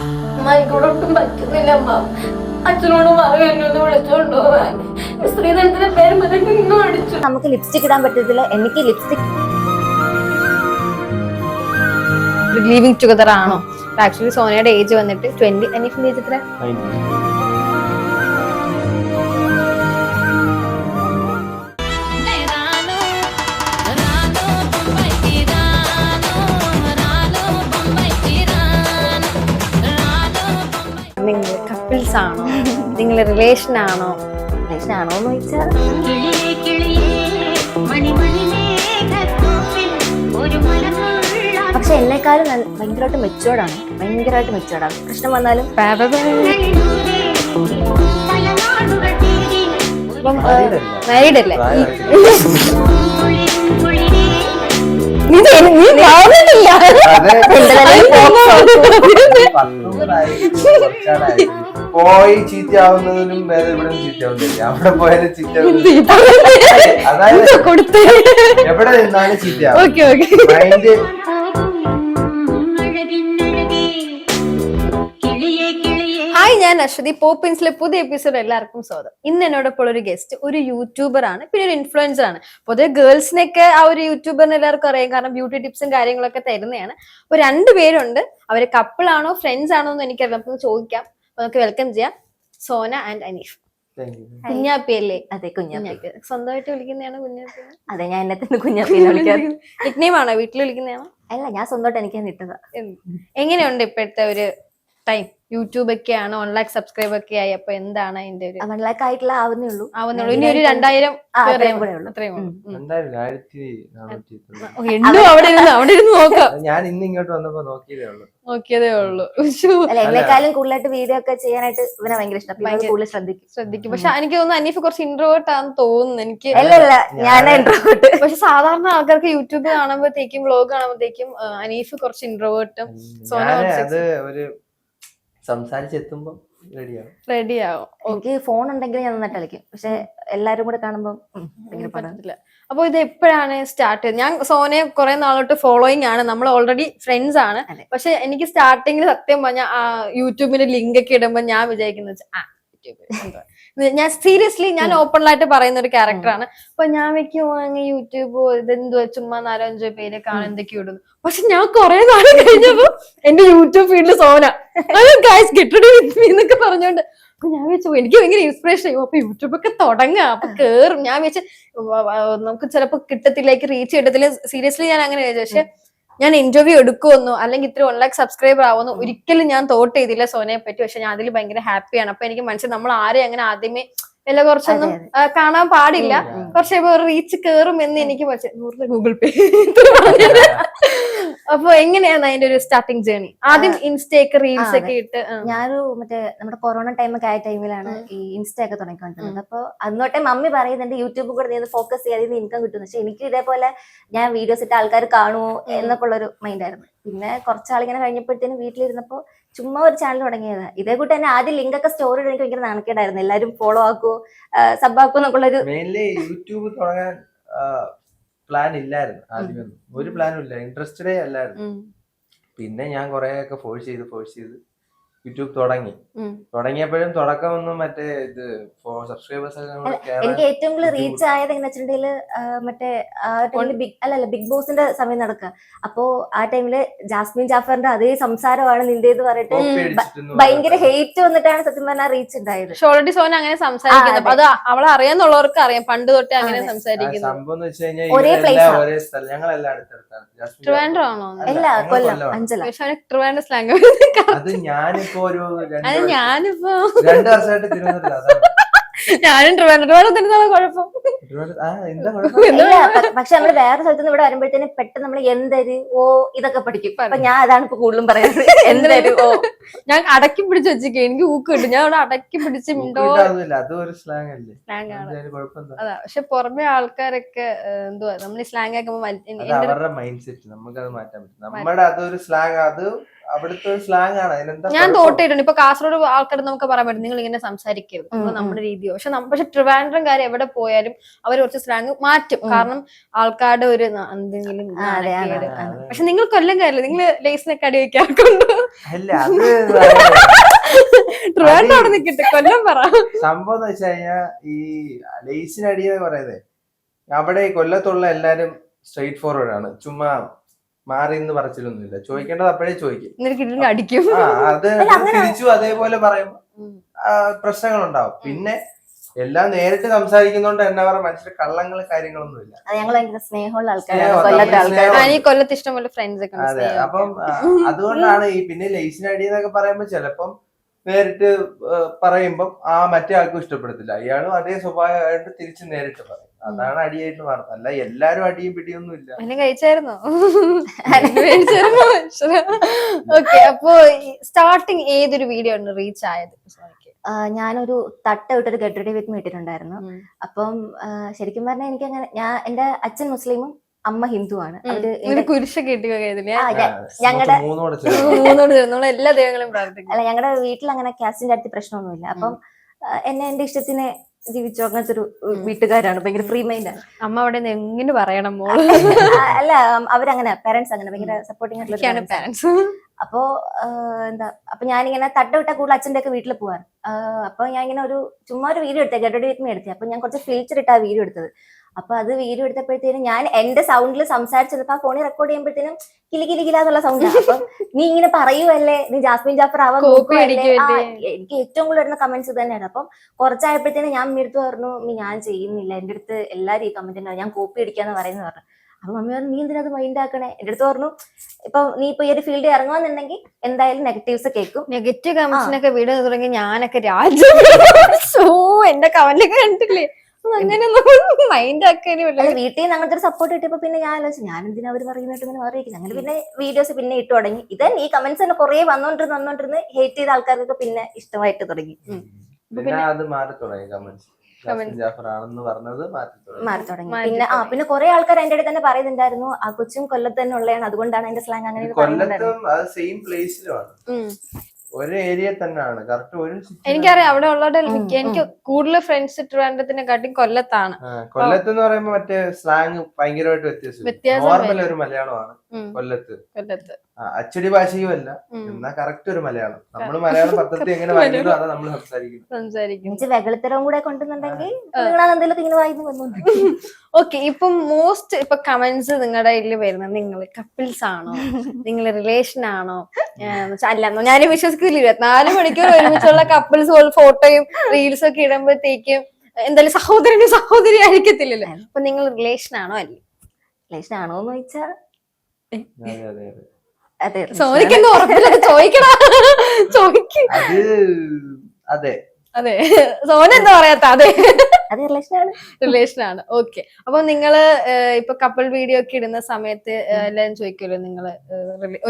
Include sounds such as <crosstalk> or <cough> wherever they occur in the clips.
അമ്മ പറ്റുന്നില്ല അമ്മ. അച്ഛനോട് പറയും പേര് ഇന്നും അടിച്ചു. നമുക്ക് ലിപ്സ്റ്റിക് ഇടാൻ പറ്റത്തില്ല. എനിക്ക് ലിപ്സ്റ്റിക് ലീവിങ് ടുഗദർ ആണോ? ആക്ച്വലി സോനയുടെ ഏജ് വന്നിട്ട് ട്വന്റി അനീഫിന്റെ ഏജ് എത്ര? നിങ്ങൾ കപ്പിൾസ് ആണോ? നിങ്ങൾ റിലേഷൻ ആണോ? റിലേഷൻ ആണോ എന്ന് ചോദിച്ചാൽ പക്ഷെ എന്നെക്കാളും ഭയങ്കരമായിട്ട് മെച്ചുവേർഡാണ് ഭയങ്കരമായിട്ട് മെച്ചുവേർഡാണ് പ്രശ്നം വന്നാലും അപ്പം മാരീഡ് അല്ലേ? <laughs> നീ കാണുന്നില്ല പോയി. ചീത്തയാവുന്നതിനും വേറെ ഇവിടെ ചീത്തയാവുന്നില്ല. അവിടെ പോയാലും ചീത്തയാവുന്നില്ല. അതായത് കൊടുത്തേ? എവിടെ നിന്നാലും ചീത്തയാവും. ഞാൻ അശ്വതി പോപ്പിൻസിലെ പുതിയ എപ്പിസോഡ് എല്ലാവർക്കും സ്വാഗതം. ഇന്ന് എന്നോടൊപ്പം ഒരു ഗസ്റ്റ് ഒരു യൂട്യൂബർ ആണ് പിന്നെ ഒരു ഇൻഫ്ലുവൻസർ ആണ്. പൊതുവെ ഗേൾസിനൊക്കെ ആ ഒരു യൂട്യൂബറിന് എല്ലാവർക്കും അറിയാം കാരണം ബ്യൂട്ടി ടിപ്സും കാര്യങ്ങളൊക്കെ തരുന്നതാണ്. അപ്പൊ രണ്ടുപേരുണ്ട് അവർ കപ്പിൾ ആണോ ഫ്രണ്ട്സ് ആണോ എന്ന് എനിക്കറിയാം നമുക്ക് ചോദിക്കാം. അപ്പൊ നമുക്ക് വെൽക്കം ചെയ്യാം സോന ആൻഡ് അനീഷ്. കുഞ്ഞാപ്പി അല്ലേ അതെ കുഞ്ഞാപ്പി. കുഞ്ഞാപ്പി. സ്വന്തമായിട്ട് വിളിക്കുന്നതാണ് കുഞ്ഞാപ്പി? അതെ ഞാൻ എന്നെ തന്നെ കുഞ്ഞാപ്പിന്ന് വിളിക്കാറ്? <laughs> നിക് ആണോ? വീട്ടിൽ വിളിക്കുന്നതാണോ അല്ല ഞാൻ സ്വന്തമായിട്ട് എനിക്ക് ഇട്ടതാ. എങ്ങനെയുണ്ട് ഇപ്പോഴത്തെ ഒരു ടൈം യൂട്യൂബ് ഒക്കെ ആണ് വൺ ലാക്ക് സബ്സ്ക്രൈബ് ഒക്കെ ആയി. അപ്പൊ എന്താണ് അതിന്റെ ഒരു വൺ ലാക്ക് ആയിട്ടുള്ള ആവുന്നേ ഉള്ളൂ ആവുന്നുള്ളൂ ഇനി ഒരു രണ്ടായിരം ഞാൻ ഇന്ന് ഇങ്ങോട്ട് വന്നപ്പോ നോക്കിയതേ ഉള്ളൂ. നോക്കിയതേ ഉള്ളൂ. എന്നെക്കാളും കൂടുതലായിട്ട് വീഡിയോ ഒക്കെ ചെയ്യാനായിട്ട് ഇവനെ ഭയങ്കര ഇഷ്ടം. കൂടുതൽ ശ്രദ്ധിക്കും. ശ്രദ്ധിക്കും. പക്ഷെ എനിക്ക് തോന്നുന്നു അനീഫ് കുറച്ച് ഇൻട്രോവേർട്ട് ആണെന്ന് തോന്നുന്നു. എനിക്ക് അല്ല അല്ല ഞാൻ ഇൻട്രോട്ട് പക്ഷെ സാധാരണ ആൾക്കാർക്ക് യൂട്യൂബ് കാണുമ്പോഴത്തേക്കും വ്ലോഗ് കാണുമ്പോഴത്തേക്കും അനീഫ് കുറച്ച് ഇൻട്രോവേർട്ടും സോന ഒരു സംസാരിച്ചെത്തുമ്പോ റെഡിയാവും എനിക്ക് ഫോൺ ഉണ്ടെങ്കിൽ ഞാൻ നന്നായിട്ട് കളിക്കും. പക്ഷെ എല്ലാരും കൂടെ കാണുമ്പോൾ ഭയങ്കര പറ്റില്ല അപ്പൊ ഇത് എപ്പോഴാണ് സ്റ്റാർട്ട് ചെയ്തത് ഞാൻ സോനയെ കുറെ നാളോട്ട് ഫോളോയിങ് ആണ്. നമ്മൾ ഓൾറെഡി ഫ്രണ്ട്സ് ആണ്. പക്ഷെ എനിക്ക് സ്റ്റാർട്ടിങ്ങിൽ സത്യം പറഞ്ഞ യൂട്യൂബിന്റെ ലിങ്ക് ഒക്കെ ഇടുമ്പോ ഞാൻ വിചാരിക്കുന്നത് ആ. ഇത് ഞാൻ സീരിയസ്ലി ഞാൻ ഓപ്പൺ ആയിട്ട് പറയുന്ന ഒരു ക്യാരക്ടറാണ് അപ്പൊ ഞാൻ വെക്കും അങ്ങ് യൂട്യൂബ് ഇതെന്തോ ചുമ്മാ നാലോ അഞ്ചോ പേര് കാണാൻ എന്തൊക്കെയോ ഇടുന്നു. പക്ഷെ ഞാൻ കുറെ നാൾ കഴിഞ്ഞപ്പോ എന്റെ യൂട്യൂബ് ഫീൽഡിൽ സോന. ഗൈസ് ഗെറ്റ് എന്നൊക്കെ പറഞ്ഞോണ്ട്. അപ്പൊ ഞാൻ വെച്ചു എനിക്ക് ഭയങ്കര ഇൻസ്പിറേഷൻ ആയി അപ്പൊ യൂട്യൂബ് ഒക്കെ തുടങ്ങാം അപ്പൊ കേറും. ഞാൻ വെച്ച് നമുക്ക് ചിലപ്പോ കിട്ടത്തില്ലേക്ക് റീച്ച് കിട്ടത്തില്ല. സീരിയസ്ലി ഞാൻ അങ്ങനെ പക്ഷെ ഞാൻ ഇന്റർവ്യൂ എടുക്കുമെന്നോ അല്ലെങ്കിൽ ഇത്ര വൺ ലാക്ക് സബ്സ്ക്രൈബർ ആവുമെന്നോ ഒരിക്കലും ഞാൻ തോട്ട് ചെയ്തില്ല സോനയെ പറ്റി. പക്ഷെ ഞാൻ അതിൽ ഭയങ്കര ഹാപ്പിയാണ് അപ്പൊ എനിക്ക് മനസ്സിൽ നമ്മൾ ആരെയും അങ്ങനെ ആദ്യമേ വല്ല കുറച്ചൊന്നും കാണാൻ പാടില്ല. കുറച്ച് റീച്ച് കേറും എന്ന് എനിക്ക് നൂറിന് ഗൂഗിൾ പേ അപ്പൊ എങ്ങനെയാണ് അതിന്റെ ഒരു സ്റ്റാർട്ടിങ് ജേർണി ആദ്യം ഇൻസ്റ്റയൊക്കെ റീൽസ് ഒക്കെ ഇട്ട്. ഞാനൊരു മറ്റേ നമ്മുടെ കൊറോണ ടൈം ഒക്കെ ആയ ടൈമിലാണ് ഈ ഇൻസ്റ്റ ഒക്കെ തുടങ്ങിക്കൊണ്ടിരുന്നത്. അപ്പൊ അന്നോട്ടെ മമ്മി പറയുന്നുണ്ട് യൂട്യൂബ് കൂടെ നീ ഫോക്കസ് ചെയ്യാതെ ഇൻകം കിട്ടും. പക്ഷെ എനിക്ക് ഇതേപോലെ ഞാൻ വീഡിയോസ് ഇട്ട് ആൾക്കാർ കാണുമോ എന്നൊക്കെ ഉള്ളൊരു മൈൻഡ് ആയിരുന്നു. പിന്നെ കുറച്ചാളിങ്ങനെ കഴിഞ്ഞപ്പോഴത്തേനും വീട്ടിലിരുന്നപ്പോ ചുമ്മാ ഒരു ചാനൽ തുടങ്ങിയതാ. ഇതേ കൂട്ടി തന്നെ ആദ്യം ലിങ്ക് ഒക്കെ സ്റ്റോറി എനിക്ക് ഭയങ്കര നാണക്കേടായിരുന്നു. എല്ലാവരും ഫോളോ ആക്കോ സബ് ആക്കുവോ എന്നൊക്കെ ഉള്ളൊരു മെയിൻലി യൂട്യൂബ് തുടങ്ങാൻ പ്ലാൻ ഇല്ലായിരുന്നു ആദ്യമൊന്നും. ഒരു പ്ലാനും ഇല്ല. ഇൻട്രസ്റ്റഡേ അല്ലായിരുന്നു. പിന്നെ ഞാൻ കുറെ ഒക്കെ ഫോഴ്സ് ചെയ്ത് ഫോഴ്സ് ചെയ്ത് യൂട്യൂബ് തുടങ്ങി. തുടങ്ങിയപ്പോഴും തുടക്കം ഒന്നും മറ്റേ ഇത് സബ്സ്ക്രൈബേഴ്സ് എനിക്ക് ഏറ്റവും കൂടുതൽ റീച്ച് ആയത് എങ്ങനെ വെച്ചിട്ടുണ്ടെങ്കിൽ മറ്റേ ആ ടൈമിൽ ബിഗ് അല്ലല്ല ബിഗ് ബോസിന്റെ സമയം നടക്കുക. അപ്പോ ആ ടൈമിൽ ജാസ്മിൻ ജാഫറിന്റെ അതേ സംസാരമാണ് നിന്റെ എന്ന് പറഞ്ഞിട്ട് ഭയങ്കര. ഹെയ്റ്റ് വന്നിട്ടാണ് സത്യം പറഞ്ഞാൽ റീച്ച് ഉണ്ടായത്. ഓൾറെഡി സോന അങ്ങനെ സംസാരിക്കുന്നത്. അത്. അവളെ അറിയാന്നുള്ളവർക്ക് അറിയാം. പണ്ട് തൊട്ടേ അങ്ങനെ സംസാരിക്കുന്നു ട്രിവാൻഡ്രോ സംസാരിക്കുന്നത്. സംഭവം എന്ന് വെച്ച് കഴിഞ്ഞാൽ ഒരേ ഇവരെല്ലാം place ആ. ഒരേ സ്ഥലം. ഞങ്ങളെല്ലാം അടുത്തടുത്താണ്. ജാസ്മിൻ ട്രിവാൻഡ്രം ആണോ? അല്ല, കൊല്ലം. അഞ്ചല. പക്ഷെ ട്രിവാൻഡ്രം സ്ലാങ് അത് ഞാനിപ്പോ ഒരു അത് ഞാനിപ്പോ രണ്ട് വർഷമായിട്ട് ഞാനും കുഴപ്പം. <laughs> പക്ഷെ നമ്മൾ വേറെ സ്ഥലത്ത് നിന്ന് ഇവിടെ വരുമ്പോഴത്തേനും പെട്ടെന്ന് നമ്മൾ എന്തര് ഓ ഇതൊക്കെ പഠിക്കും. അപ്പൊ ഞാൻ അതാണ് ഇപ്പൊ കൂടുതലും പറയുന്നത്. <laughs> എന്തര് ഓ. ഞാൻ അടക്കി പിടിച്ച് വെച്ചിരിക്കും. എനിക്ക് ഊക്ക് കിട്ടും. ഞാൻ അവിടെ അടക്കി പിടിച്ച് മിണ്ടോ അതും പക്ഷെ പുറമെ ആൾക്കാരൊക്കെ എന്തുവാ? നമ്മൾ സ്ലാങ് ആക്കുമ്പോ എൻ- അത് മാറ്റാൻ പറ്റും. നമ്മുടെ അതൊരു സ്ലാങ് അത് അവിടുത്തെ സ്ലാങ് ആണ്. ഞാൻ? തോട്ടിട്ടുണ്ട്. ഇപ്പൊ കാസർഗോഡ് ആൾക്കാർ നമുക്ക് പറയാൻ പറ്റും. നിങ്ങൾ ഇങ്ങനെ സംസാരിക്കരുത് അപ്പൊ നമ്മുടെ രീതിയോ. പക്ഷെ പക്ഷെ ട്രിവാൻഡ്രം കാര്യം എവിടെ പോയാലും അവർ കുറച്ച് സ്ലാങ് മാറ്റും. കാരണം ആൾക്കാരുടെ ഒരു എന്തെങ്കിലും. പക്ഷെ നിങ്ങൾ കൊല്ലം കാര്യമില്ല നിങ്ങൾ ലേസിനൊക്കെ അടി വെക്കാറുണ്ട് അല്ല അത് <laughs> ട്രിവാൻഡ്രം അവിടെ നിൽക്കട്ടെ കൊല്ലം പറ. സംഭവം എന്ന് വെച്ച് കഴിഞ്ഞാൽ ഈ ലേസിനടിയെന്ന് പറയുന്നത് അവിടെ കൊല്ലത്തുള്ള എല്ലാരും സ്ട്രെയിറ്റ് ഫോർവേഡ് ആണ്. ചുമ്മാ മാറി എന്ന് പറച്ചിലൊന്നുമില്ല ചോദിക്കേണ്ടത് അപ്പോഴേ ചോദിക്കും. അടിക്കും. അത് തിരിച്ചു അതേപോലെ പറയും. പ്രശ്നങ്ങൾ ഉണ്ടാവും പിന്നെ എല്ലാം നേരിട്ട് സംസാരിക്കുന്നോണ്ട് എന്നാ പറയാ മനുഷ്യർ കള്ളങ്ങൾ കാര്യങ്ങളൊന്നുമില്ല. അപ്പം <laughs> അതുകൊണ്ടാണ് ഈ പിന്നെ ലേസിനടി എന്നൊക്കെ പറയുമ്പോ ചിലപ്പം നേരിട്ട് പറയുമ്പം ആ മറ്റേ ആൾക്കും ഇഷ്ടപ്പെടത്തില്ല. അയാളും അതേ സ്വഭാവമായിട്ട് തിരിച്ച് നേരിട്ട് പറയും. അതാണ് അടിയായിട്ട് മാറുന്നത് അല്ല എല്ലാരും അടിയും പിടിയൊന്നും ഇല്ല. എന്നെ കഴിച്ചായിരുന്നോ? ഓക്കെ അപ്പൊ സ്റ്റാർട്ടിങ് ഏതൊരു വീഡിയോ ആണ് റീച്ച് ആയത്? ഞാനൊരു തട്ട വിട്ടൊരു ഗഡ്രഡി റെഡി വിത്ത് ഇട്ടിട്ടുണ്ടായിരുന്നു ഉം. അപ്പം ശരിക്കും പറഞ്ഞാൽ എനിക്ക് അങ്ങനെ ഞാൻ എന്റെ അച്ഛൻ മുസ്ലിമും അമ്മ ഹിന്ദുവാണ് അവർ കുരിശൊക്കെ ഞങ്ങളുടെ മൂന്നോട് ചേർന്ന് എല്ലാ ദൈവങ്ങളും പ്രാർത്ഥിക്കും. അല്ല ഞങ്ങളുടെ വീട്ടിൽ അങ്ങനെ കാസ്റ്റിന്റെ അടുത്ത് പ്രശ്നമൊന്നുമില്ല. അപ്പം എന്നെ എന്റെ ഇഷ്ടത്തിന് ജീവിച്ചു. അങ്ങനത്തെ ഒരു വീട്ടുകാരാണ്. ഭയങ്കര ഫ്രീ മൈൻഡ് ആണ്. അമ്മ അവിടെ എങ്ങനെ പറയണം മോൾ? അല്ല അവരങ്ങനെ പേരൻസ് അങ്ങനെ ഭയങ്കര സപ്പോർട്ടിംഗ് ആയിട്ടുള്ള ഒക്കെയാണ് ആണ്. പാരന്റ്സ് അപ്പോ എന്താ അപ്പൊ ഞാനിങ്ങനെ തട്ട വിട്ട കൂടുതൽ അച്ഛന്റെ ഒക്കെ വീട്ടിൽ പോവാറ്. ആ, അപ്പൊ ഞാൻ ഇങ്ങനെ ഒരു ചുമ്മാ ഒരു വീഡിയോ എടുത്തേ ഗഡോഡി വിത്ത് മീ എടുത്തേ. അപ്പൊ ഞാൻ കുറച്ച് ഫിൽറ്റർ ഇട്ടാ വീഡിയോ എടുത്തത്. അപ്പൊ അത് വീഡിയോ എടുത്തപ്പോഴത്തേനും ഞാൻ എന്റെ സൗണ്ടിൽ സംസാരിച്ചപ്പോ ആ ഫോണിൽ റെക്കോർഡ് ചെയ്യുമ്പോഴത്തേനും കിലി കിലി കിലാന്നുള്ള സൗണ്ട് അപ്പം നീ ഇങ്ങനെ പറയുവല്ലേ? നീ ജാസ്മിൻ ജാഫർ ആവാൻ എനിക്ക് ഏറ്റവും കൂടുതൽ വരുന്ന കമന്റ്സ് തന്നെയാണ് അപ്പം കുറച്ചായപ്പോഴത്തേനും ഞാൻ അടുത്ത് പറഞ്ഞു "ഉമ്മി, ഞാൻ ചെയ്യുന്നില്ല. എന്റെ അടുത്ത് എല്ലാവരും ഈ കമന്റ് ഞാൻ കോപ്പി അടിക്കാന്ന് പറയുന്നത് പറഞ്ഞു. അപ്പൊ മമ്മി പറഞ്ഞു നീ എന്തിനാ അത് മൈൻഡ് ആക്കണേ? എന്റെ അടുത്ത് പറഞ്ഞു ഇപ്പൊ നീ ഇപ്പൊ ഈ ഒരു ഫീൽഡിൽ ഇറങ്ങുവാന്നുണ്ടെങ്കിൽ എന്തായാലും നെഗറ്റീവ്സ് കേൾക്കും. നെഗറ്റീവ് കമന്റ്സിനൊക്കെ വീട് തുടങ്ങി ഞാനൊക്കെ രാജ്യം <laughs> സോ എന്റെ കമന്റൊക്കെ കണ്ടില്ലേ വീട്ടിൽ നിന്ന് അങ്ങനത്തെ ഒരു സപ്പോർട്ട് കിട്ടിയപ്പോ പിന്നെ ഞാൻ ആലോചിച്ചു ഞാൻ എന്തിനാ അവർ പറയുന്നിട്ട് ഇങ്ങനെ മാറിയിരിക്കുന്നത് അങ്ങനെ പിന്നെ വീഡിയോസ് പിന്നെ ഇട്ട് തുടങ്ങി. ഇതന്നെ ഈ കമന്റ്സ് തന്നെ കുറെ വന്നോണ്ടിരുന്ന് വന്നോണ്ടിരുന്ന് ഹേറ്റ് ചെയ്ത ആൾക്കാർക്കൊക്കെ പിന്നെ ഇഷ്ടമായിട്ട് തുടങ്ങി. പിന്നെ അത് മാറി തുടങ്ങി പിന്നെ ആ പിന്നെ കുറെ ആൾക്കാർ എന്റെ അടുത്ത് തന്നെ പറയുന്നുണ്ടായിരുന്നു ആ കൊച്ചും കൊല്ലത്ത് തന്നെ ഉള്ളതാണ് അതുകൊണ്ടാണ് അതിന്റെ സ്ലാങ് അങ്ങനെ ഒരു ഏരിയ തന്നെയാണ്. കറക്റ്റ് ഒരു എനിക്കറിയാം അവിടെ ഉള്ളവരുടെ എനിക്ക് കൂടുതൽ ഫ്രണ്ട്സ് ട്രിവാൻഡ്രത്തിനെക്കാട്ടി കൊല്ലത്താണ്. കൊല്ലത്ത് എന്ന് പറയുമ്പോ മറ്റേ സ്ലാങ് ഭയങ്കരമായിട്ട് വ്യത്യാസം വ്യത്യാസം നോർമൽ ഒരു മലയാളമാണ്. കൊല്ലത്ത്. കൊല്ലത്ത്. അച്ചടി ഭാഷയും അല്ല. എന്നാ കറക്റ്റ് ഒരു മലയാളം. നമ്മൾ മലയാളം <laughs> പദ്ധതി എങ്ങനെ വായിക്കുന്നു അതാണ് നമ്മൾ സംസാരിക്കുന്നത്. സംസാരിക്കും വെകളിത്തരവും കൂടെ കൊണ്ടുവന്നുണ്ടെങ്കിൽ ഓക്കെ <laughs> ഇപ്പൊ മോസ്റ്റ് ഇപ്പൊ കമന്റ്സ് നിങ്ങളുടെ ഇതിൽ വരുന്നത് നിങ്ങൾ കപ്പിൾസ് ആണോ? <laughs> നിങ്ങൾ റിലേഷൻ ആണോ? അല്ല ഞാൻ വിശ്വസിക്കില്ല ഇരുപത്തിനാല് മണിക്കൂർ ഒരുമിച്ചുള്ള കപ്പിൾസ് ഫോട്ടോയും റീൽസും ഒക്കെ ഇടുമ്പോഴത്തേക്കും എന്തായാലും സഹോദരനും സഹോദരി ആയിരിക്കത്തില്ലല്ലോ. അപ്പൊ നിങ്ങൾ റിലേഷൻ ആണോ അല്ലേ? റിലേഷൻ ആണോ എന്ന് ചോദിച്ചാ അതെ അതെ അതെ. ഉറപ്പില്ല. ചോദിക്കടാ. ചോദിക്ക്. അതെ അതെ. സോന എന്താ പറയാത്ത? അതെ. അത് റിലേഷൻ ആണ് റിലേഷൻ ആണ് ഓക്കെ. അപ്പൊ നിങ്ങൾ ഇപ്പൊ കപ്പിൾ വീഡിയോ ഒക്കെ ഇടുന്ന സമയത്ത് എല്ലാരും ചോദിക്കുമല്ലോ നിങ്ങൾ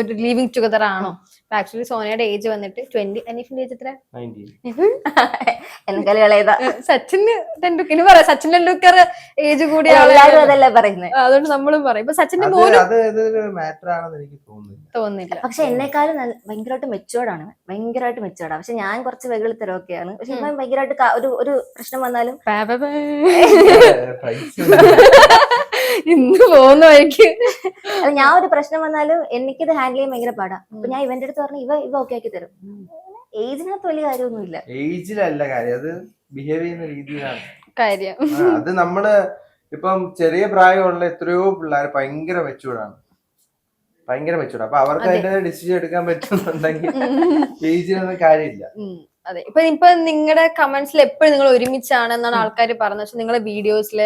ഒരു ലിവിങ് ടുഗദർ ആണോ? ആക്ച്വലി സോനയുടെ ഏജ് വന്നിട്ട് ട്വന്റി അനീഫിന്റെ ഏജ് എത്ര? <laughs> സച്ചിൻ ടെണ്ടുൽക്കർ ഇനി പറയാം സച്ചിൻ ടെണ്ടുൽക്കർ ഏജ് കൂടിയ എല്ലാരും അതല്ലേ പറയുന്നത് അതുകൊണ്ട് നമ്മളും പറയും. ഇപ്പൊ സച്ചിന്റെ മോനും തോന്നുന്നില്ല. തോന്നുന്നില്ല. പക്ഷെ എന്നെക്കാളും ഭയങ്കരമായിട്ട് മെച്ചുവേർഡ് ആണ്. ഭയങ്കരമായിട്ട് മെച്ചുവേർഡ് പക്ഷെ ഞാൻ കുറച്ച് വെകളിത്തരമൊക്കെയാണ്. പക്ഷെ ഭയങ്കരമായിട്ട് ഒരു ഒരു പ്രശ്നം വന്നാലും <laughs> ഇന്ന് പോകുന്ന വഴിക്ക്. ഞാൻ ഒരു പ്രശ്നം വന്നാലും എനിക്കിത് ഹാൻഡിൽ ചെയ്യാൻ ഭയങ്കര പാടാ. അപ്പൊ ഞാൻ ഇവന്റെ അടുത്ത് പറഞ്ഞു ഇവ ഇവ ഓക്കെ ആക്കി തരും. ഏജിനകത്ത് വലിയ കാര്യമൊന്നുമില്ല. ഏജിലല്ല കാര്യം. അത് ബിഹേവ് ചെയ്യുന്ന രീതിയിലാണ്. കാര്യം. അത് നമ്മൾ ഇപ്പം ചെറിയ പ്രായമുള്ള എത്രയോ പിള്ളേർ ഭയങ്കര മെച്ചൂർഡാണ് ഭയങ്കര മെച്ചൂർഡ് അപ്പൊ അവർക്ക് അതിന്റെ ഡിസിഷൻ എടുക്കാൻ പറ്റുന്നുണ്ടെങ്കിൽ ഏജിലൊന്നും കാര്യമില്ല. അതെ. ഇപ്പൊ ഇപ്പൊ നിങ്ങളുടെ കമന്റ്സിൽ എപ്പോഴും നിങ്ങൾ ഒരുമിച്ചാണ് എന്നാണ് ആൾക്കാർ പറഞ്ഞത്. പക്ഷെ നിങ്ങളെ വീഡിയോസിൽ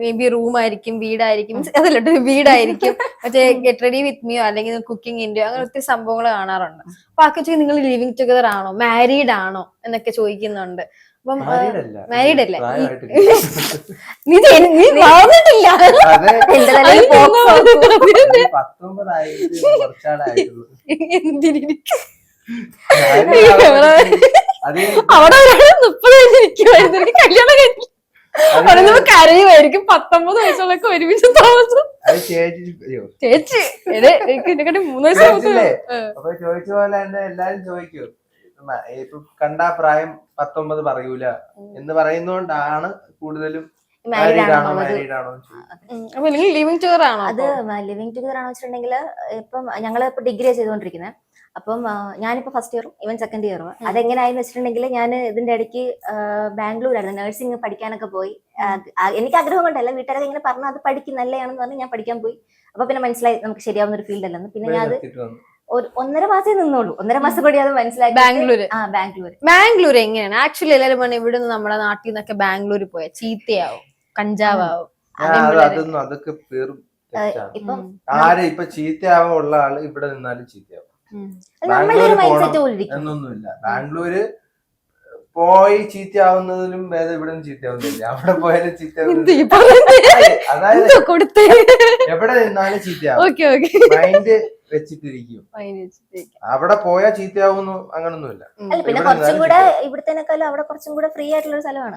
മേ ബി റൂം ആയിരിക്കും വീടായിരിക്കും അതല്ല വീടായിരിക്കും. <laughs> മറ്റേ ഗെറ്റ് റെഡി വിത്ത് മിയോ അല്ലെങ്കിൽ കുക്കിംഗ് ഇൻഡിയോ അങ്ങനെ ഒത്തിരി സംഭവങ്ങൾ കാണാറുണ്ട്. അപ്പൊ ആ കൊച്ചു നിങ്ങൾ ലിവിങ് ടുഗദർ ആണോ? മാരീഡ് ആണോ? എന്നൊക്കെ ചോദിക്കുന്നുണ്ട്. അപ്പം മാരീഡ് അല്ല. <laughs> നീ നീ വളർന്നിട്ടില്ല. അതെ. <laughs> അവിടെ മുപ്പത് കഴിഞ്ഞിരിക്കുമായിരുന്നു എനിക്ക് കല്യാണം കഴിഞ്ഞു അവിടെ നമ്മൾ കരയുമായിരിക്കും പത്തൊമ്പത് വയസ്സുള്ളൊക്കെ ഒരുമിച്ച് താമസം. അത് ചേച്ചി എനിക്ക് മൂന്ന് വയസ്സ്. അപ്പൊ ചോദിച്ച പോലെ തന്നെ എല്ലാരും ചോദിക്കും. ഇപ്പൊ കണ്ടാ പ്രായം പത്തൊമ്പത് പറയൂല. എന്ന് പറയുന്നോണ്ടാണ് കൂടുതലും ലിവിങ് ടുഗർ ആണോ അത്? ലിവിങ് ടുഗദർ ആണോ വെച്ചിട്ടുണ്ടെങ്കിൽ ഇപ്പം ഞങ്ങൾ ഇപ്പൊ ഡിഗ്രി ചെയ്തുകൊണ്ടിരിക്കുന്നത് അപ്പം ഞാനിപ്പോ ഫസ്റ്റ് ഇയറും ഇവൻ സെക്കൻഡ് ഇയറും അതെങ്ങനെയായെന്ന് വെച്ചിട്ടുണ്ടെങ്കിൽ ഞാൻ ഇതിന്റെ ഇടയ്ക്ക് ബാംഗ്ലൂരായിരുന്നു. നഴ്സിംഗ് പഠിക്കാനൊക്കെ പോയി. എനിക്ക് ആഗ്രഹം കൊണ്ടല്ല. വീട്ടുകാരൊക്കെ ഇങ്ങനെ പറഞ്ഞു അത് പഠിക്കും നല്ലതാണെന്ന് പറഞ്ഞ് ഞാൻ പഠിക്കാൻ പോയി. അപ്പൊ പിന്നെ മനസ്സിലായി നമുക്ക് ശരിയാവുന്ന ഒരു ഫീൽഡ് അല്ലെന്ന്. പിന്നെ ഞാൻ അത് ഒരു ഒന്നര മാസേ നിന്നോളൂ. ഒന്നര മാസം കൂടി അത് മനസ്സിലായി ബാംഗ്ലൂർ ആ ബാംഗ്ലൂർ ബാംഗ്ലൂർ എങ്ങനെയാണ്? ആക്ച്വലി എല്ലാവരും പറഞ്ഞു ഇവിടെ നിന്ന് നമ്മുടെ നാട്ടിൽ നിന്നൊക്കെ ബാംഗ്ലൂർ പോയാൽ ചീത്തയാവും കഞ്ചാവും അതൊന്നും അതൊക്കെ ഇപ്പം ആര് ഇപ്പൊ ചീത്തയാവുള്ള ഉള്ള ആൾ ഇവിടെ നിന്നാലും ചീത്തയാവും. നമ്മളുടെ പോകണം എന്നൊന്നുമില്ല. ബാംഗ്ലൂര് പോയി ചീത്തയാവുന്നതിലും ഭേദം ഇവിടെ നിന്ന് ചീത്തയാവുന്നില്ല. അവിടെ പോയാലും ചീത്തയാവുന്നില്ല. എവിടെ നിന്നാലും ചീത്തയാവും. Okay okay. മൈൻഡ് വെച്ചിട്ടിരിക്കും. അവിടെ പോയാൽ ചീത്തയാവുന്നു അങ്ങനൊന്നുമില്ല. പിന്നെ കുറച്ചും കൂടെ. അവിടെ കുറച്ചും കൂടെ ഫ്രീ ആയിട്ടുള്ള ഒരു സ്ഥലമാണ്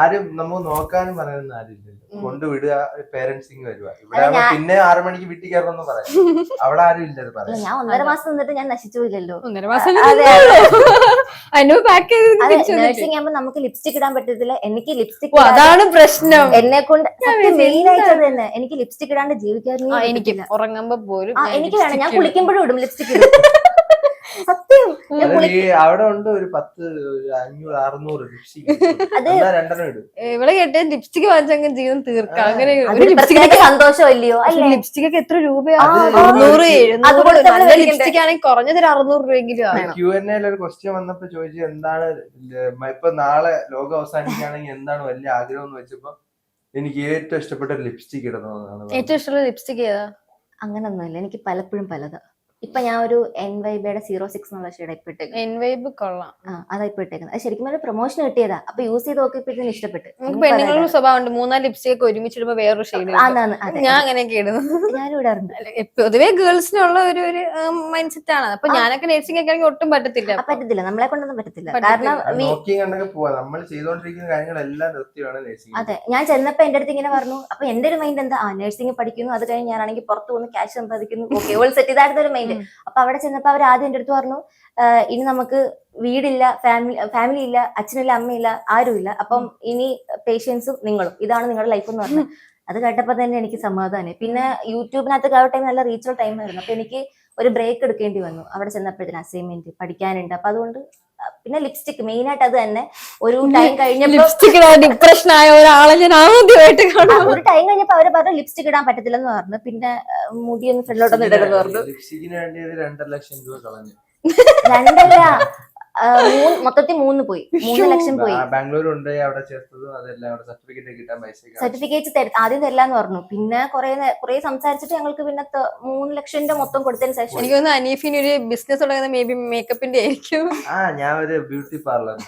ആരും നമുക്ക് നോക്കാനും പറയാനൊന്നും ആരില്ലല്ലോ കൊണ്ടുവിടുക പേരൻസിങ് വരുക ഇവിടെ പിന്നെ ആറു മണിക്ക് വീട്ടിൽ കയറണമെന്ന് പറയാം. <laughs> അവിടെ ആരും ഇല്ലത് പറയാം ഞാൻ ഒന്നര മാസം നിന്നിട്ട് ഞാൻ നശിച്ചു പോയില്ലല്ലോ. ഒന്നര മാസം അതിന് പാക്ക്. നഴ്സിംഗ് ആകുമ്പോൾ നമുക്ക് ലിപ്സ്റ്റിക് ഇടാൻ പറ്റത്തില്ല. എനിക്ക് ലിപ്സ്റ്റിക് അതാണ് പ്രശ്നം. എന്നെ കൊണ്ട് മെയിൻ ആയിട്ട് തന്നെ. എനിക്ക് ലിപ്സ്റ്റിക് ഇടാണ്ട് ജീവിക്കാൻ എനിക്ക് ഉറങ്ങുമ്പോ പോലും എനിക്ക് വേണം. ഞാൻ കുളിക്കുമ്പോഴും ഇടും ലിപ്സ്റ്റിക് ഇടും. <laughs> സത്യം. അവിടെ ഉണ്ട് ഒരു പത്ത് അഞ്ഞൂറ് അറുന്നൂറ് രണ്ടെണ്ണം ഇടും. ഇവിടെ കേട്ട് ലിപ്സ്റ്റിക് വാങ്ങിച്ചങ്ങ് ജീവിതം തീർക്കാം. അങ്ങനെ സന്തോഷമല്ലയോ ലിപ്സ്റ്റിക് ഒക്കെ എത്ര രൂപയാണ്? ലിപ്സ്റ്റിക് ആണെങ്കിൽ കുറഞ്ഞത് ഒരു അറുന്നൂറ് രൂപയെങ്കിലും ക്യു എൻ എയിൽ ഒരു ക്വസ്റ്റ്യൻ വന്നപ്പോ ചോദിച്ചു എന്താണ് ഇപ്പൊ നാളെ ലോകം അവസാനിക്കുകയാണെങ്കിൽ എന്താണ് വലിയ ആഗ്രഹം എന്ന് വെച്ചപ്പോ എനിക്ക് ഏറ്റവും ഇഷ്ടപ്പെട്ട ലിപ്സ്റ്റിക് ഇടുന്നതാണ് പറഞ്ഞത്. ഏറ്റവും ഇഷ്ടമുള്ള ലിപ്സ്റ്റിക് ഏതാ? അങ്ങനൊന്നുമില്ല. എനിക്ക് പലപ്പോഴും പലതാ. ഇപ്പൊ ഞാൻ ഒരു എൻ വൈബയുടെ സീറോ സിക്സ് എന്നുള്ള ഷെയ്ഡ് ഇപ്പൊ ഇട്ടേക്കുന്നത് എൻ വൈബ് കൊള്ളാം. ആ അതാ ഇപ്പൊ ഇട്ടേക്കുന്നത് അത് ശരിക്കും ഒരു പ്രൊമോഷൻ കിട്ടിയതാ. അപ്പൊ യൂസ് ചെയ്ത് നോക്കിയപ്പോഴത്തേന് ഇഷ്ടപ്പെട്ടു. നമുക്ക് പെണ്ണുങ്ങളുടെ ഒരു സ്വഭാവം ഉണ്ട് മൂന്നാൽ ലിപ്സ്റ്റിക് ഒക്കെ ഒരുമിച്ചിടുമ്പോ വേറൊരു ഷെയ്ഡ് ഞാൻ അങ്ങനെയൊക്കെ ഇടുന്നു ഞാൻ ഇടാറുണ്ട്. പൊതുവെ ഗേൾസിനുള്ള ഒരു ഒരു മൈൻഡ് സെറ്റ് ആണ്. അപ്പൊ ഞാനൊക്കെ നേഴ്സിംഗ് ഒക്കെ ആണെങ്കിൽ ഒട്ടും പറ്റത്തില്ല പറ്റത്തില്ല. നമ്മളെ കൊണ്ടൊന്നും പറ്റത്തില്ല. കാരണം നമ്മൾ ചെയ്തുകൊണ്ടിരിക്കുന്ന കാര്യങ്ങളെല്ലാം അതെ. ഞാൻ ചെന്നപ്പോ എന്റെ അടുത്ത് ഇങ്ങനെ പറഞ്ഞു. അപ്പൊ എന്റെ ഒരു മൈൻഡ് എന്താ? ആ നഴ്സിംഗ് പഠിക്കുന്നു. അത് കഴിഞ്ഞ് ഞാനാണെങ്കിൽ പുറത്തു പോകുന്നു ക്യാഷ് സമ്പാദിക്കുന്നു. ഓക്കെ ഓൾ സെറ്റ് ഇതായിരുന്നു ഒരു മൈൻഡ് അപ്പൊ അവിടെ ചെന്നപ്പോ അവർ ആദ്യം എന്റെ അടുത്ത് പറഞ്ഞു ഇനി നമുക്ക് വീടില്ല ഫാമിലി ഫാമിലി ഇല്ല അച്ഛനില്ല അമ്മയില്ല ആരുമില്ല. അപ്പം ഇനി പേഷ്യൻസും നിങ്ങളും. ഇതാണ് നിങ്ങളുടെ ലൈഫ് എന്ന് പറഞ്ഞത് അത് കേട്ടപ്പോ തന്നെ എനിക്ക് സമാധാനം പിന്നെ യൂട്യൂബിനകത്ത് ആ ടൈം നല്ല റീച്ചുള്ള ടൈം ആയിരുന്നു. അപ്പൊ എനിക്ക് ഒരു ബ്രേക്ക് എടുക്കേണ്ടി വന്നു. അവിടെ ചെന്നപ്പോഴത്തേന് അസൈൻമെന്റ് പഠിക്കാനുണ്ട്. അപ്പൊ അതുകൊണ്ട് പിന്നെ ലിപ്സ്റ്റിക് മെയിൻ ആയിട്ട് അത് തന്നെ ഒരു ടൈം കഴിഞ്ഞപ്പോ ഡിപ്രഷൻ ആയ ഒരാളെ ഞാൻ ആദ്യമായിട്ട് കാണാം. ഒരു ടൈം കഴിഞ്ഞപ്പോ അവർ പറഞ്ഞു ലിപ്സ്റ്റിക് ഇടാൻ പറ്റത്തില്ലെന്ന് പറഞ്ഞു. പിന്നെ മുടിയൊന്നും ഫ്രണ്ടിലോട്ടൊന്നും ഇടരുതെന്ന് പറഞ്ഞു. ലിപ്സ്റ്റിക്കിന് വേണ്ടി ഒരു ലക്ഷം രൂപ കളഞ്ഞു. രണ്ടല്ല. മൊത്തത്തിൽ മൂന്ന് പോയി. മൂന്ന് ലക്ഷം പോയി. ബാംഗ്ലൂർ ഉണ്ട് അവിടെ ചേർത്തതും അതെല്ലാം അവിടെ സർട്ടിഫിക്കറ്റ് കിട്ടാൻ പൈസ സർട്ടിഫിക്കറ്റ് ആദ്യം തരില്ലാന്ന് പറഞ്ഞു. പിന്നെ കുറെ കുറെ സംസാരിച്ചിട്ട് ഞങ്ങൾക്ക് പിന്നെ മൂന്ന് ലക്ഷം രൂപ മൊത്തം കൊടുത്തതിന് ശേഷം. എനിക്ക് തോന്നുന്നു അനീഫിന് ഒരു ബിസിനസ് തുടങ്ങുന്ന മേ ബി മേക്കപ്പിന്റെ ആയിരിക്കും. ആ ഞാൻ ഒരു ബ്യൂട്ടി പാർലർ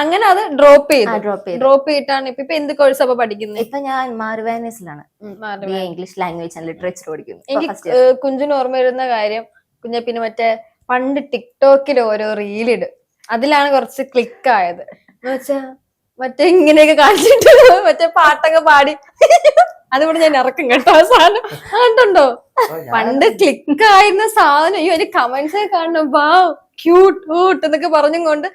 അങ്ങനെ അത് ഡ്രോപ്പ് ചെയ്തു. ഡ്രോപ്പ് ചെയ്തു. ഡ്രോപ്പ് ചെയ്തിട്ടാണ് ഇപ്പൊ ഇപ്പൊ എന്ത് കോഴ്സ് അപ്പൊ പഠിക്കുന്നത് ഇപ്പൊ ഞാൻ എ ഇംഗ്ലീഷ് ലാംഗ്വേജ് ആൻഡ് ലിറ്ററേച്ചർ പഠിക്കുന്നു. ഇപ്പൊ എനിക്ക് കുഞ്ചിന് ഓർമ്മ വരുന്ന കാര്യം കുഞ്ഞ പിന്നെ മറ്റേ പണ്ട് ടിക്ടോക്കിൽ ഓരോ റീലിട് അതിലാണ് കുറച്ച് ക്ലിക്ക് ആയത്. എന്ന് വെച്ചാ മറ്റേ ഇങ്ങനെയൊക്കെ കാണിച്ചിട്ട് മറ്റേ പാട്ടൊക്കെ പാടി. അതുകൊണ്ട് ഞാൻ ഇറക്കും കേട്ടോ ആ സാധനം. കണ്ടുണ്ടോ പണ്ട് ക്ലിക്ക് ആയിരുന്ന സാധനം. ഈ ഒരു കമന്റ്സ് ഒക്കെ കാണണം. വാ ക്യൂട്ട് ഊട്ട് എന്നൊക്കെ പറഞ്ഞും കൊണ്ട്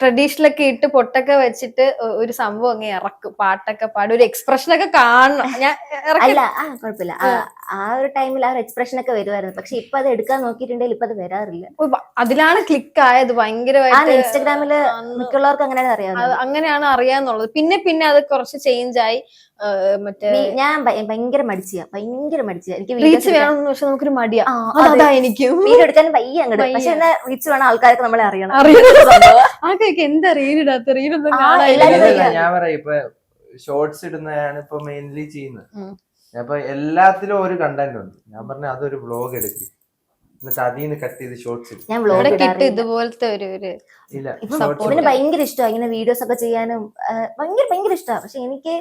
ട്രഡീഷണൽ ഒക്കെ ഇട്ട് പൊട്ടൊക്കെ വെച്ചിട്ട് ഒരു സംഭവം അങ്ങ് ഇറക്കും. പാട്ടൊക്കെ പാടും ഒരു എക്സ്പ്രഷനൊക്കെ കാണണം. ഞാൻ ഇറക്കി. അല്ല ആ ഒരു ടൈമിൽ ആ ഒരു എക്സ്പ്രഷൻ ഒക്കെ വരുമായിരുന്നു പക്ഷെ ഇപ്പൊ അത് എടുക്കാൻ നോക്കിയിട്ടുണ്ടെങ്കിൽ ഇപ്പൊ അത് വരാറില്ല. അതിലാണ് ക്ലിക്ക് ആയത് ഭയങ്കരമായിട്ട് ഇൻസ്റ്റാഗ്രാമിൽ മിക്കുള്ളവർക്ക് അങ്ങനെയാണ് അറിയാവുന്നത്. അങ്ങനെയാണ് അറിയാന്നുള്ളത്. പിന്നെ പിന്നെ അത് കുറച്ച് ചേഞ്ച് ആയി. മറ്റേ ഞാൻ ഭയ- ഭയങ്കര മടിച്ചിയാ. ഭയങ്കര മടിച്ചിയാ. എനിക്ക് റീച്ച് വേണം പക്ഷെ നമുക്കൊരു മടിയാ. അത് എനിക്കും വീഡിയോ എടുക്കാൻ വയ്യ അങ്ങോട്ട്. പക്ഷെ എന്നാ റീച്ച് വേണം ആൾക്കാരൊക്കെ നമ്മളെ അറിയണം. ആൾക്കാർക്ക് എന്താ റീലിടാത്ത റീലൊന്നും ആ, കാണാൻ ഇല്ല. ഞാൻ പറയാം. ഇപ്പൊ ഷോർട്സ് ഇടുന്നതാണ് ഇപ്പൊ മെയിൻലി ചെയ്യുന്നത്. അപ്പൊ എല്ലാത്തിലും ഒരു കണ്ടന്റ് ഉണ്ട്. ഞാൻ പറഞ്ഞ അതൊരു വ്ലോഗ് എടുക്കും. എന്നിട്ട് അതിൽ നിന്ന് കട്ട് ചെയ്ത് ഷോർട്സ് ഞാൻ ഇവിടെ വ്ലോഗ് കിട്ടും ഇതുപോലത്തെ ഒരു ഒരു ഇല്ല ഇപ്പം shorts ഇവന് ഇടും. ഭയങ്കര ഇഷ്ടമാണ് ഇങ്ങനെ വീഡിയോസ് ഒക്കെ ചെയ്യാനും ആ, ഭയങ്കര ഭയങ്കര ഇഷ്ടമാണ് പക്ഷെ എനിക്ക്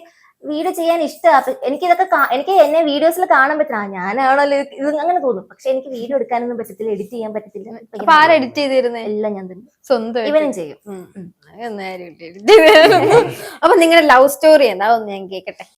വീഡിയോ ചെയ്യാൻ ഇഷ്ടമാണ് എനിക്ക് ഇതൊക്കെ കാ- എനിക്ക് എന്നെ വീഡിയോസിൽ കാണാൻ പറ്റില്ല ഞാനാണല്ലോ ഇത് ഇത് അങ്ങനെ തോന്നും. പക്ഷെ എനിക്ക് വീഡിയോ എടുക്കാനൊന്നും പറ്റത്തില്ല. എഡിറ്റ് ചെയ്യാൻ പറ്റത്തില്ല. ഭയങ്കര അപ്പൊ ആര് എഡിറ്റ് ചെയ്തിരുന്നേ? എല്ലാം ഞാൻ തന്നെ. സ്വന്തം ഇവനും ചെയ്യും. അപ്പൊ നിങ്ങളുടെ ലവ് സ്റ്റോറി എന്താ? ഒന്ന് ഞാൻ കേക്കട്ടെ.